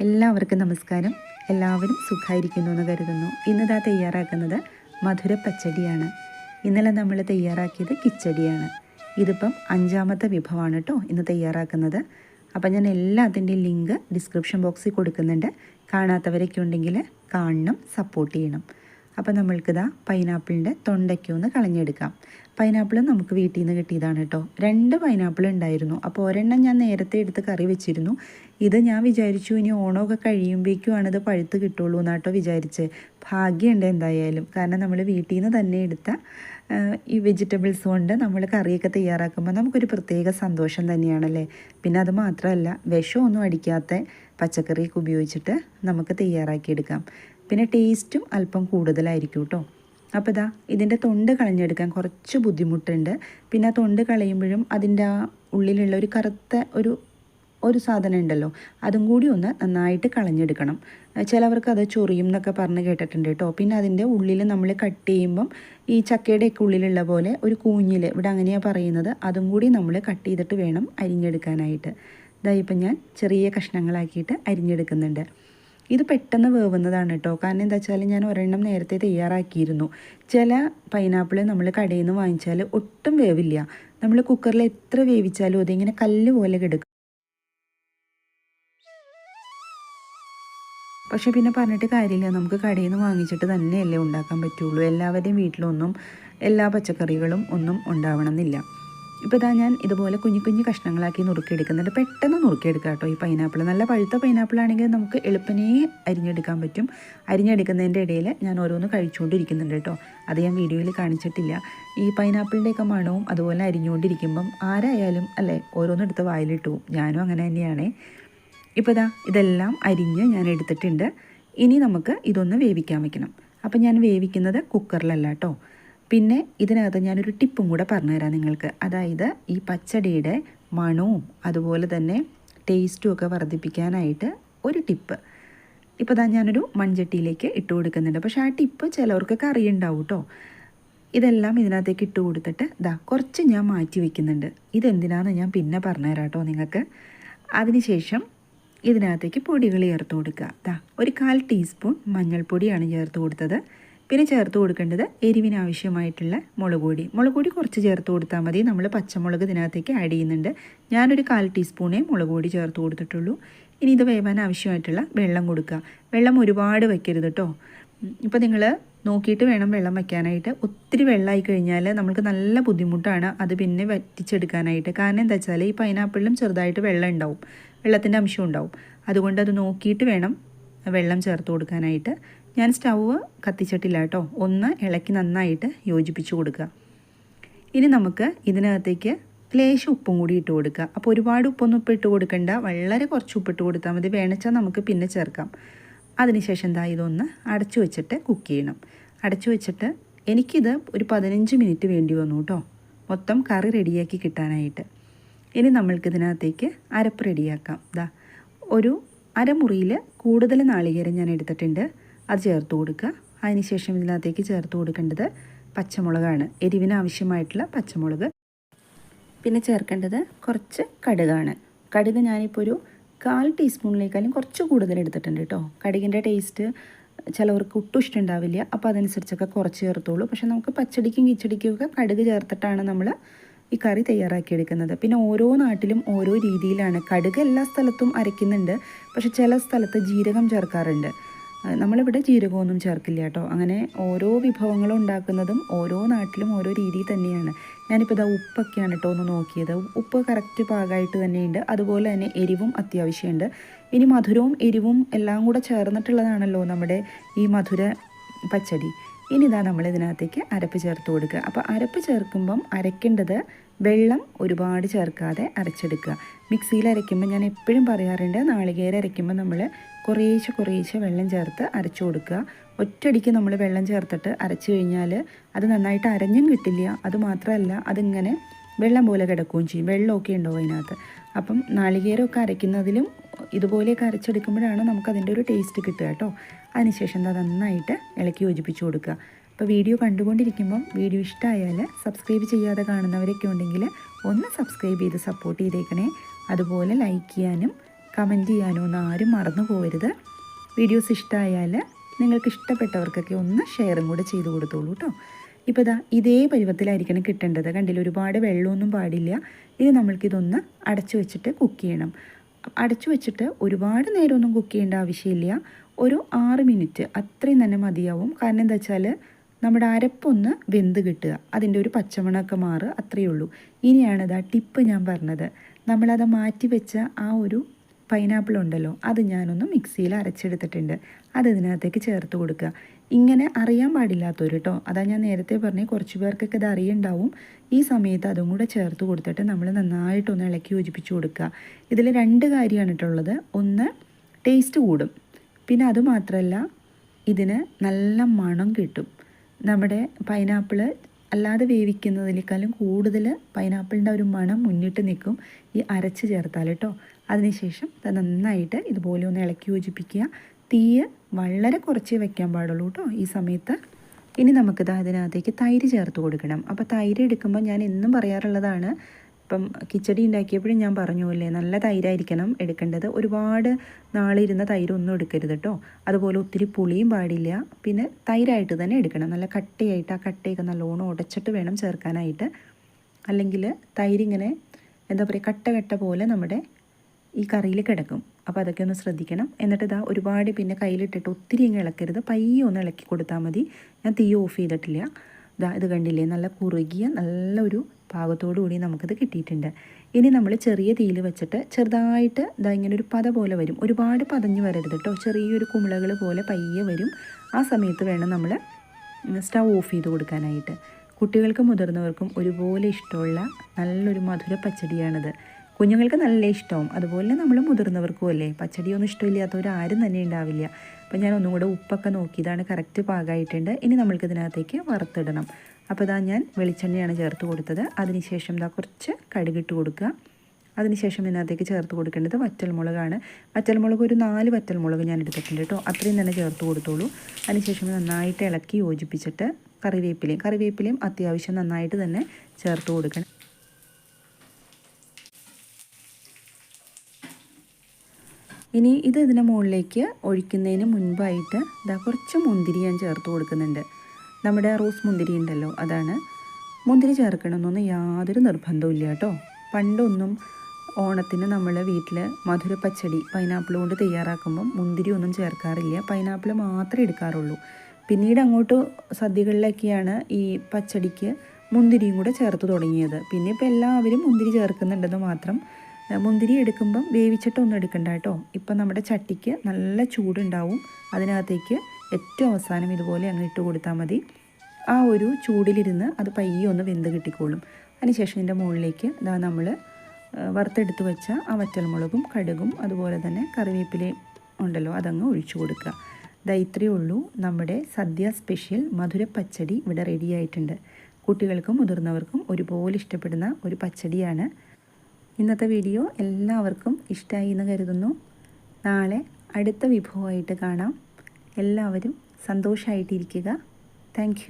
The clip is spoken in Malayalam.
എല്ലാവർക്കും നമസ്കാരം. എല്ലാവരും സുഖമായിരിക്കുന്നു എന്ന് കരുതുന്നു. ഇന്നിതാ തയ്യാറാക്കുന്നത് മധുര പച്ചടിയാണ്. ഇന്നലെ നമ്മൾ തയ്യാറാക്കിയത് കിച്ചടിയാണ്. ഇതിപ്പം അഞ്ചാമത്തെ വിഭവമാണ് കേട്ടോ ഇന്ന് തയ്യാറാക്കുന്നത്. അപ്പം ഞാൻ എല്ലാത്തിന്റെയും ലിങ്ക് ഡിസ്ക്രിപ്ഷൻ ബോക്സിൽ കൊടുക്കുന്നുണ്ട്. കാണാത്തവരൊക്കെ ഉണ്ടെങ്കിൽ കാണണം സപ്പോർട്ട് ചെയ്യണം. അപ്പോൾ നമ്മൾക്കിതാ പൈനാപ്പിളിന്റെ തൊണ്ടയ്ക്കൊന്ന് കളഞ്ഞെടുക്കാം. പൈനാപ്പിൾ നമുക്ക് വീട്ടിൽ നിന്ന് കിട്ടിയതാണ് കേട്ടോ. രണ്ട് പൈനാപ്പിൾ ഉണ്ടായിരുന്നു. അപ്പോൾ ഒരെണ്ണം ഞാൻ നേരത്തെ എടുത്ത് കറി വെച്ചിരുന്നു. ഇത് ഞാൻ വിചാരിച്ചു ഇനി ഓണമൊക്കെ കഴിയുമ്പോഴേക്കുമാണ് ഇത് പഴുത്ത് കിട്ടുള്ളൂ എന്നാട്ടോ വിചാരിച്ച്. ഭാഗ്യമുണ്ട് എന്തായാലും. കാരണം നമ്മൾ വീട്ടിൽ നിന്ന് തന്നെ എടുത്ത ഈ വെജിറ്റബിൾസ് കൊണ്ട് നമ്മൾ കറിയൊക്കെ തയ്യാറാക്കുമ്പോൾ നമുക്കൊരു പ്രത്യേക സന്തോഷം തന്നെയാണല്ലേ? പിന്നെ അത് മാത്രമല്ല വിഷമൊന്നും അടിക്കാത്ത പച്ചക്കറിയൊക്കെ ഉപയോഗിച്ചിട്ട് നമുക്ക് തയ്യാറാക്കിയെടുക്കാം. പിന്നെ ടേസ്റ്റും അല്പം കൂടുതലായിരിക്കും കേട്ടോ അപ്പോൾ ഇതാ ഇതിന്റെ തൊണ്ട് കളഞ്ഞെടുക്കാൻ കുറച്ച് ബുദ്ധിമുട്ടുണ്ട്. പിന്നെ ആ തൊണ്ട് കളയുമ്പോഴും അതിന്റെ ആ ഉള്ളിലുള്ള ഒരു കറുത്ത ഒരു ഒരു സാധനം ഉണ്ടല്ലോ അതും കൂടി ഒന്ന് നന്നായിട്ട് കളഞ്ഞെടുക്കണം. ചിലവർക്ക് അത് ചൊറിയും എന്നൊക്കെ പറഞ്ഞ് കേട്ടിട്ടുണ്ട് കേട്ടോ. പിന്നെ അതിന്റെ ഉള്ളിൽ നമ്മൾ കട്ട് ചെയ്യുമ്പം ഈ ചക്കയുടെയൊക്കെ ഉള്ളിലുള്ള പോലെ ഒരു കൂഞ്ഞിൽ ഇവിടെ അങ്ങനെയാണ് പറയുന്നത് അതും കൂടി നമ്മൾ കട്ട് ചെയ്തിട്ട് വേണം അരിഞ്ഞെടുക്കാനായിട്ട്. ഇതായിപ്പം ഞാൻ ചെറിയ കഷ്ണങ്ങളാക്കിയിട്ട് അരിഞ്ഞെടുക്കുന്നുണ്ട്. ഇത് പെട്ടെന്ന് വേവുന്നതാണ് കേട്ടോ. കാരണം എന്താ വെച്ചാൽ ഞാൻ ഒരെണ്ണം നേരത്തെ തയ്യാറാക്കിയിരുന്നു. ചില പൈനാപ്പിൾ നമ്മൾ കടയിൽ നിന്ന് വാങ്ങിച്ചാൽ ഒട്ടും വേവില്ല. നമ്മൾ കുക്കറിൽ എത്ര വേവിച്ചാലും അതിങ്ങനെ കല്ല് പോലെ കിടക്കും. പക്ഷെ പിന്നെ പറഞ്ഞിട്ട് കാര്യമില്ല. നമുക്ക് കടയിൽ നിന്ന് വാങ്ങിച്ചിട്ട് തന്നെയല്ലേ ഉണ്ടാക്കാൻ പറ്റുള്ളൂ. എല്ലാവരുടെയും വീട്ടിലൊന്നും എല്ലാ പച്ചക്കറികളും ഒന്നും ഉണ്ടാവണമെന്നില്ല. ഇപ്പോൾ ഇതാ ഞാൻ ഇതുപോലെ കുഞ്ഞു കുഞ്ഞു കഷ്ണങ്ങളാക്കി നുറുക്കിയെടുക്കുന്നുണ്ട്. പെട്ടെന്ന് നുറുക്കിയെടുക്കുക കേട്ടോ ഈ പൈനാപ്പിൾ നല്ല പഴുത്ത പൈനാപ്പിൾ ആണെങ്കിൽ നമുക്ക് എളുപ്പനേ അരിഞ്ഞെടുക്കാൻ പറ്റും. അരിഞ്ഞെടുക്കുന്നതിന്റെ ഇടയിൽ ഞാൻ ഓരോന്ന് കഴിച്ചുകൊണ്ടിരിക്കുന്നുണ്ട് കേട്ടോ. അത് ഞാൻ വീഡിയോയിൽ കാണിച്ചിട്ടില്ല. ഈ പൈനാപ്പിളിന്റെയൊക്കെ മണവും അതുപോലെ അരിഞ്ഞുകൊണ്ടിരിക്കുമ്പം ആരായാലും അല്ലേ ഓരോന്നെടുത്ത് വായിലിട്ടു. ഞാനും അങ്ങനെ തന്നെയാണ്. ഇപ്പോൾ ഇതാ ഇതെല്ലാം അരിഞ്ഞ് ഞാൻ എടുത്തിട്ടുണ്ട്. ഇനി നമുക്ക് ഇതൊന്ന് വേവിക്കാൻ വയ്ക്കണം അപ്പം ഞാൻ വേവിക്കുന്നത് കുക്കറിലല്ല കേട്ടോ. പിന്നെ ഇതിനകത്ത് ഞാനൊരു ടിപ്പും കൂടെ പറഞ്ഞുതരാം നിങ്ങൾക്ക്. അതായത് ഈ പച്ചടിയുടെ മണവും അതുപോലെ തന്നെ ടേസ്റ്റും ഒക്കെ വർദ്ധിപ്പിക്കാനായിട്ട് ഒരു ടിപ്പ്. ഇപ്പോൾ ഇതാ ഞാനൊരു മൺചട്ടിയിലേക്ക് ഇട്ട് കൊടുക്കുന്നുണ്ട്. പക്ഷേ ആ ടിപ്പ് കറി ഉണ്ടാവും കേട്ടോ ഇതെല്ലാം ഇതിനകത്തേക്ക് ഇട്ട് കൊടുത്തിട്ട് ഇതാ കുറച്ച് ഞാൻ മാറ്റി വയ്ക്കുന്നുണ്ട് ഇതെന്തിനാണെന്ന് ഞാൻ പിന്നെ പറഞ്ഞുതരാം കേട്ടോ നിങ്ങൾക്ക്. അതിനുശേഷം ഇതിനകത്തേക്ക് പൊടികൾ ചേർത്ത് കൊടുക്കുക. ദാ ഒരു കാൽ ടീസ്പൂൺ മഞ്ഞൾപ്പൊടിയാണ് ചേർത്ത് കൊടുത്തത്. പിന്നെ ചേർത്ത് കൊടുക്കേണ്ടത് എരിവിനാവശ്യമായിട്ടുള്ള മുളക് പൊടി. മുളക് പൊടി കുറച്ച് ചേർത്ത് കൊടുത്താൽ മതി. നമ്മൾ പച്ചമുളക് ഇതിനകത്തേക്ക് ആഡ് ചെയ്യുന്നുണ്ട്. ഞാനൊരു കാൽ ടീസ്പൂണേ മുളക് പൊടി ചേർത്ത് കൊടുത്തിട്ടുള്ളൂ. ഇനി ഇത് വേവാൻ ആവശ്യമായിട്ടുള്ള വെള്ളം കൊടുക്കുക. വെള്ളം ഒരുപാട് വെക്കരുത് കേട്ടോ ഇപ്പോൾ നിങ്ങൾ നോക്കിയിട്ട് വേണം വെള്ളം വയ്ക്കാനായിട്ട് ഒത്തിരി വെള്ളമായി കഴിഞ്ഞാൽ നമുക്ക് നല്ല ബുദ്ധിമുട്ടാണ് അത് പിന്നെ വറ്റിച്ചെടുക്കാനായിട്ട്. കാരണം എന്താ വെച്ചാൽ ഈ പൈനാപ്പിളിലും ചെറുതായിട്ട് വെള്ളം ഉണ്ടാവും. വെള്ളത്തിന്റെ അംശം ഉണ്ടാവും. അതുകൊണ്ട് അത് നോക്കിയിട്ട് വേണം വെള്ളം ചേർത്ത് കൊടുക്കാനായിട്ട്. ഞാൻ സ്റ്റൗവ് കത്തിച്ചിട്ടില്ല കേട്ടോ. ഒന്ന് ഇളക്കി നന്നായിട്ട് യോജിപ്പിച്ച് കൊടുക്കുക. ഇനി നമുക്ക് ഇതിനകത്തേക്ക് ലേശം ഉപ്പും കൂടി ഇട്ട് കൊടുക്കുക. അപ്പോൾ ഒരുപാട് ഉപ്പൊന്നും ഉപ്പ് ഇട്ട് കൊടുക്കണ്ട. വളരെ കുറച്ച് ഉപ്പിട്ട് കൊടുത്താൽ മതി. വേണച്ചാൽ നമുക്ക് പിന്നെ ചേർക്കാം. അതിനുശേഷം എന്താ ഇതൊന്ന് അടച്ചു വെച്ചിട്ട് കുക്ക് ചെയ്യണം. അടച്ചു വെച്ചിട്ട് എനിക്കിത് ഒരു പതിനഞ്ച് മിനിറ്റ് വേണ്ടി വന്നു കേട്ടോ. മൊത്തം കറി റെഡിയാക്കി കിട്ടാനായിട്ട്. ഇനി നമ്മൾക്ക് ഇതിനകത്തേക്ക് അരപ്പ് റെഡിയാക്കാം. ദാ ഒരു അരമുറിയിൽ കൂടുതൽ നാളികേരം ഞാൻ എടുത്തിട്ടുണ്ട്. അത് ചേർത്ത് കൊടുക്കുക. അതിനുശേഷം ഇതിനകത്തേക്ക് ചേർത്ത് കൊടുക്കേണ്ടത് പച്ചമുളകാണ്. എരിവിന് ആവശ്യമായിട്ടുള്ള പച്ചമുളക്. പിന്നെ ചേർക്കേണ്ടത് കുറച്ച് കടുകാണ്. കടുക് ഞാനിപ്പോൾ ഒരു കാൽ ടീസ്പൂണിലേക്കാളും കുറച്ച് കൂടുതൽ എടുത്തിട്ടുണ്ട് കേട്ടോ. കടുകിന്റെ ടേസ്റ്റ് ചിലവർക്ക് ഒട്ടും ഇഷ്ടമുണ്ടാവില്ല. അപ്പോൾ അതനുസരിച്ചൊക്കെ കുറച്ച് ചേർത്തോളൂ. പക്ഷെ നമുക്ക് പച്ചടിക്കും കിച്ചടിക്കുമൊക്കെ കടുക് ചേർത്തിട്ടാണ് നമ്മൾ ഈ കറി തയ്യാറാക്കിയെടുക്കുന്നത്. പിന്നെ ഓരോ നാട്ടിലും ഓരോ രീതിയിലാണ്. കടുക് എല്ലാ സ്ഥലത്തും അരയ്ക്കുന്നുണ്ട്. പക്ഷെ ചില സ്ഥലത്ത് ജീരകം ചേർക്കാറുണ്ട്. നമ്മളിവിടെ ജീരകമൊന്നും ചേർക്കില്ല കേട്ടോ. അങ്ങനെ ഓരോ വിഭവങ്ങളും ഉണ്ടാക്കുന്നതും ഓരോ നാട്ടിലും ഓരോ രീതി തന്നെയാണ്. ഞാനിപ്പോൾ ഇതാ ഉപ്പൊക്കെയാണ് കേട്ടോ ഒന്ന് നോക്കിയത്. ഉപ്പ് കറക്റ്റ് പാകമായിട്ട് തന്നെയുണ്ട്. അതുപോലെ തന്നെ എരിവും അത്യാവശ്യമുണ്ട്. ഇനി മധുരവും എരിവും എല്ലാം കൂടെ ചേർന്നിട്ടുള്ളതാണല്ലോ നമ്മുടെ ഈ മധുര പച്ചടി. ഇനി ഇതാ നമ്മൾ ഇതിനകത്തേക്ക് അരപ്പ് ചേർത്ത് കൊടുക്കുക. അപ്പോൾ അരപ്പ് ചേർക്കുമ്പം അരയ്ക്കേണ്ടത് വെള്ളം ഒരുപാട് ചേർക്കാതെ അരച്ചെടുക്കുക. മിക്സിയിൽ അരയ്ക്കുമ്പോൾ ഞാൻ എപ്പോഴും പറയാറുണ്ട് നാളികേരം അരയ്ക്കുമ്പോൾ നമ്മൾ കുറേശ്ശെ കുറേശ്ശെ വെള്ളം ചേർത്ത് അരച്ചു കൊടുക്കുക. ഒറ്റയടിക്ക് നമ്മൾ വെള്ളം ചേർത്തിട്ട് അരച്ചു കഴിഞ്ഞാൽ അത് നന്നായിട്ട് അരഞ്ഞും കിട്ടില്ല. അത് മാത്രമല്ല അതിങ്ങനെ വെള്ളം പോലെ കിടക്കുകയും ചെയ്യും. വെള്ളമൊക്കെ ഉണ്ടാവും അതിനകത്ത്? അപ്പം നാളികേരമൊക്കെ അരയ്ക്കുന്നതിലും ഇതുപോലെയൊക്കെ അരച്ചെടുക്കുമ്പോഴാണ് നമുക്ക് അതിന്റെ ഒരു ടേസ്റ്റ് കിട്ടുക കേട്ടോ. അതിനുശേഷം അത് നന്നായിട്ട് ഇളക്കി യോജിപ്പിച്ച് കൊടുക്കുക. അപ്പോൾ വീഡിയോ കണ്ടുകൊണ്ടിരിക്കുമ്പം വീഡിയോ ഇഷ്ടമായാൽ സബ്സ്ക്രൈബ് ചെയ്യാതെ കാണുന്നവരൊക്കെ ഉണ്ടെങ്കിൽ ഒന്ന് സബ്സ്ക്രൈബ് ചെയ്ത് സപ്പോർട്ട് ചെയ്തേക്കണേ. അതുപോലെ ലൈക്ക് ചെയ്യാനും കമന്റ് ചെയ്യാനും ഒന്നും ആരും മറന്നു പോകരുത്. വീഡിയോസ് ഇഷ്ടമായാൽ നിങ്ങൾക്ക് ഇഷ്ടപ്പെട്ടവർക്കൊക്കെ ഒന്ന് ഷെയറും കൂടെ ചെയ്ത് കൊടുത്തോളൂ കേട്ടോ. ഇപ്പോൾ ഇതാ ഇതേ പരുവത്തിലായിരിക്കണം കിട്ടേണ്ടത്. കണ്ടില്ല ഒരുപാട് വെള്ളമൊന്നും പാടില്ല. ഇത് നമ്മൾക്കിതൊന്ന് അടച്ചു വെച്ചിട്ട് കുക്ക് ചെയ്യണം. അടച്ചു വെച്ചിട്ട് ഒരുപാട് നേരമൊന്നും കുക്ക് ചെയ്യേണ്ട ആവശ്യമില്ല. ഒരു ആറ് മിനിറ്റ് അത്രയും തന്നെ മതിയാവും. കാരണം എന്താ വെച്ചാൽ നമ്മുടെ അരപ്പൊന്ന് വെന്ത് കിട്ടുക. അതിന്റെ ഒരു പച്ചമണമൊക്കെ മാറുക അത്രയേ ഉള്ളൂ. ഇനിയാണിത് ആ ടിപ്പ് ഞാൻ പറഞ്ഞത്. നമ്മളത് മാറ്റി വെച്ച ആ ഒരു പൈനാപ്പിൾ ഉണ്ടല്ലോ അത് ഞാനൊന്ന് മിക്സിയിൽ അരച്ചെടുത്തിട്ടുണ്ട്. അത് ഇതിനകത്തേക്ക് ചേർത്ത് കൊടുക്കുക. ഇങ്ങനെ അറിയാൻ പാടില്ലാത്തവർ കേട്ടോ അതാ ഞാൻ നേരത്തെ പറഞ്ഞേ കുറച്ച് പേർക്കൊക്കെ ഇത് അറിയുണ്ടാവും. ഈ സമയത്ത് അതും കൂടെ ചേർത്ത് കൊടുത്തിട്ട് നമ്മൾ നന്നായിട്ടൊന്ന് ഇളക്കി യോജിപ്പിച്ച് കൊടുക്കുക. ഇതിൽ രണ്ട് കാര്യമാണ് ഇട്ടുള്ളത് ഒന്ന് ടേസ്റ്റ് കൂടും. പിന്നെ അതുമാത്രമല്ല ഇതിന് നല്ല മണം കിട്ടും. നമ്മുടെ പൈനാപ്പിൾ അല്ലാതെ വേവിക്കുന്നതിനേക്കാളും കൂടുതൽ പൈനാപ്പിളിന്റെ ഒരു മണം മുന്നിട്ട് നിൽക്കും ഈ അരച്ച് ചേർത്താൽ കേട്ടോ. അതിനുശേഷം അത് നന്നായിട്ട് ഇതുപോലെ ഒന്ന് ഇളക്കി യോജിപ്പിക്കുക. തീ വളരെ കുറച്ച് വെക്കാൻ പാടുള്ളൂ കേട്ടോ ഈ സമയത്ത്. ഇനി നമുക്കിത് അതിനകത്തേക്ക് തൈര് ചേർത്ത് കൊടുക്കണം. അപ്പോൾ തൈര് എടുക്കുമ്പോൾ ഞാൻ എന്നും പറയാറുള്ളതാണ് ഇപ്പം കിച്ചടി ഉണ്ടാക്കിയപ്പോഴും ഞാൻ പറഞ്ഞു അല്ലേ നല്ല തൈരായിരിക്കണം എടുക്കേണ്ടത്. ഒരുപാട് നാളിരുന്ന തൈരൊന്നും എടുക്കരുത് കേട്ടോ അതുപോലെ ഒത്തിരി പുളിയും പാടില്ല. പിന്നെ തൈരായിട്ട് തന്നെ എടുക്കണം. നല്ല കട്ടയായിട്ട് ആ കട്ടയൊക്കെ നല്ലോണം ഉടച്ചിട്ട് വേണം ചേർക്കാനായിട്ട്. അല്ലെങ്കിൽ തൈരിങ്ങനെ എന്താ പറയുക കട്ട കട്ട പോലെ നമ്മുടെ ഈ കറിയിൽ കിടക്കും. അപ്പോൾ അതൊക്കെ ഒന്ന് ശ്രദ്ധിക്കണം. എന്നിട്ട് ഇതാ ഒരുപാട് പിന്നെ കയ്യിലിട്ടിട്ട് ഒത്തിരി ഇങ്ങ് ഇളക്കരുത്. പയ്യെ ഒന്ന് ഇളക്കി കൊടുത്താൽ മതി. ഞാൻ തീ ഓഫ് ചെയ്തിട്ടില്ല. ഇതാ ഇത് കണ്ടില്ലേ? നല്ല കുറുകിയ നല്ലൊരു പാകത്തോടു കൂടി നമുക്കിത് കിട്ടിയിട്ടുണ്ട്. ഇനി നമ്മൾ ചെറിയ തീയിൽ വെച്ചിട്ട് ചെറുതായിട്ട് ഇതാ ഇങ്ങനെ ഒരു പത പോലെ വരും. ഒരുപാട് പതഞ്ഞ് വരരുത് കേട്ടോ ചെറിയൊരു കുമിളകൾ പോലെ പയ്യെ വരും. ആ സമയത്ത് വേണം നമ്മൾ സ്റ്റൗ ഓഫ് ചെയ്ത് കൊടുക്കാനായിട്ട്. കുട്ടികൾക്കും മുതിർന്നവർക്കും ഒരുപോലെ ഇഷ്ടമുള്ള നല്ലൊരു മധുര പച്ചടിയാണിത്. കുഞ്ഞുങ്ങൾക്ക് നല്ല ഇഷ്ടവും. അതുപോലെ നമ്മൾ മുതിർന്നവർക്കും അല്ലേ? പച്ചടിയൊന്നും ഇഷ്ടമില്ലാത്തവരാരും തന്നെ ഉണ്ടാവില്ല. അപ്പോൾ ഞാൻ ഒന്നും കൂടെ ഉപ്പൊക്കെ നോക്കിയതാണ് കറക്റ്റ് പാകമായിട്ടുണ്ട്. ഇനി നമ്മൾക്ക് ഇതിനകത്തേക്ക് വറുത്തിടണം. അപ്പോൾ ഇതാ ഞാൻ വെളിച്ചെണ്ണയാണ് ചേർത്ത് കൊടുത്തത്. അതിനുശേഷം ഇതാ കുറച്ച് കടുകിട്ട് കൊടുക്കുക. അതിനുശേഷം ഇതിനകത്തേക്ക് ചേർത്ത് കൊടുക്കേണ്ടത് വറ്റൽമുളകാണ്. വറ്റൽമുളക് ഒരു നാല് വറ്റൽമുളക് ഞാൻ എടുത്തിട്ടുണ്ട് കേട്ടോ. അത്രയും തന്നെ ചേർത്ത് കൊടുത്തോളൂ. അതിനുശേഷം നന്നായിട്ട് ഇളക്കി യോജിപ്പിച്ചിട്ട് കറിവേപ്പിലയും കറിവേപ്പിലയും അത്യാവശ്യം നന്നായിട്ട് തന്നെ ചേർത്ത് കൊടുക്കണം. ഇനി ഇത് ഇതിന്റെ മുകളിലേക്ക് ഒഴിക്കുന്നതിന് മുൻപായിട്ട് ഇതാ കുറച്ച് മുന്തിരി ഞാൻ ചേർത്ത് കൊടുക്കുന്നുണ്ട്. നമ്മുടെ റോസ് മുന്തിരി ഉണ്ടല്ലോ അതാണ്. മുന്തിരി ചേർക്കണമെന്നൊന്നും യാതൊരു നിർബന്ധവും ഇല്ല കേട്ടോ. പണ്ടൊന്നും ഓണത്തിന് നമ്മൾ വീട്ടിൽ മധുരപ്പച്ചടി പൈനാപ്പിൾ കൊണ്ട് തയ്യാറാക്കുമ്പം മുന്തിരി ഒന്നും ചേർക്കാറില്ല. പൈനാപ്പിൾ മാത്രമേ എടുക്കാറുള്ളൂ. പിന്നീട് അങ്ങോട്ട് സദ്യകളിലൊക്കെയാണ് ഈ പച്ചടിക്ക് മുന്തിരിയും കൂടെ ചേർത്ത് തുടങ്ങിയത്. പിന്നെ ഇപ്പോൾ എല്ലാവരും മുന്തിരി ചേർക്കുന്നുണ്ടെന്ന് മാത്രം മുന്തിരി എടുക്കുമ്പം വേവിച്ചിട്ടൊന്നും എടുക്കണ്ട കേട്ടോ. ഇപ്പം നമ്മുടെ ചട്ടിക്ക് നല്ല ചൂടുണ്ടാവും. അതിനകത്തേക്ക് ഏറ്റവും അവസാനം ഇതുപോലെ അങ്ങ് ഇട്ട് കൊടുത്താൽ മതി. ആ ഒരു ചൂടിലിരുന്ന് അത് പയ്യെ ഒന്ന് വെന്ത് കിട്ടിക്കോളും. അതിനുശേഷം ഇതിന്റെ മുകളിലേക്ക് ഇതാ നമ്മൾ വറുത്തെടുത്ത് വെച്ച ആ വറ്റൽമുളകും കടുകും അതുപോലെ തന്നെ കറിവേപ്പിലയും ഉണ്ടല്ലോ അതങ്ങ് ഒഴിച്ചു കൊടുക്കുക. ഇതാ ഇത്രയേ ഉള്ളൂ നമ്മുടെ സദ്യ സ്പെഷ്യൽ മധുര പച്ചടി ഇവിടെ റെഡിയായിട്ടുണ്ട് കുട്ടികൾക്കും മുതിർന്നവർക്കും ഒരുപോലെ ഇഷ്ടപ്പെടുന്ന ഒരു പച്ചടിയാണ് ഇന്നത്തെ വീഡിയോ എല്ലാവർക്കും ഇഷ്ടമായി എന്ന് കരുതുന്നു. നാളെ അടുത്ത വിഭവമായിട്ട് കാണാം. എല്ലാവരും സന്തോഷമായിട്ടിരിക്കുക താങ്ക്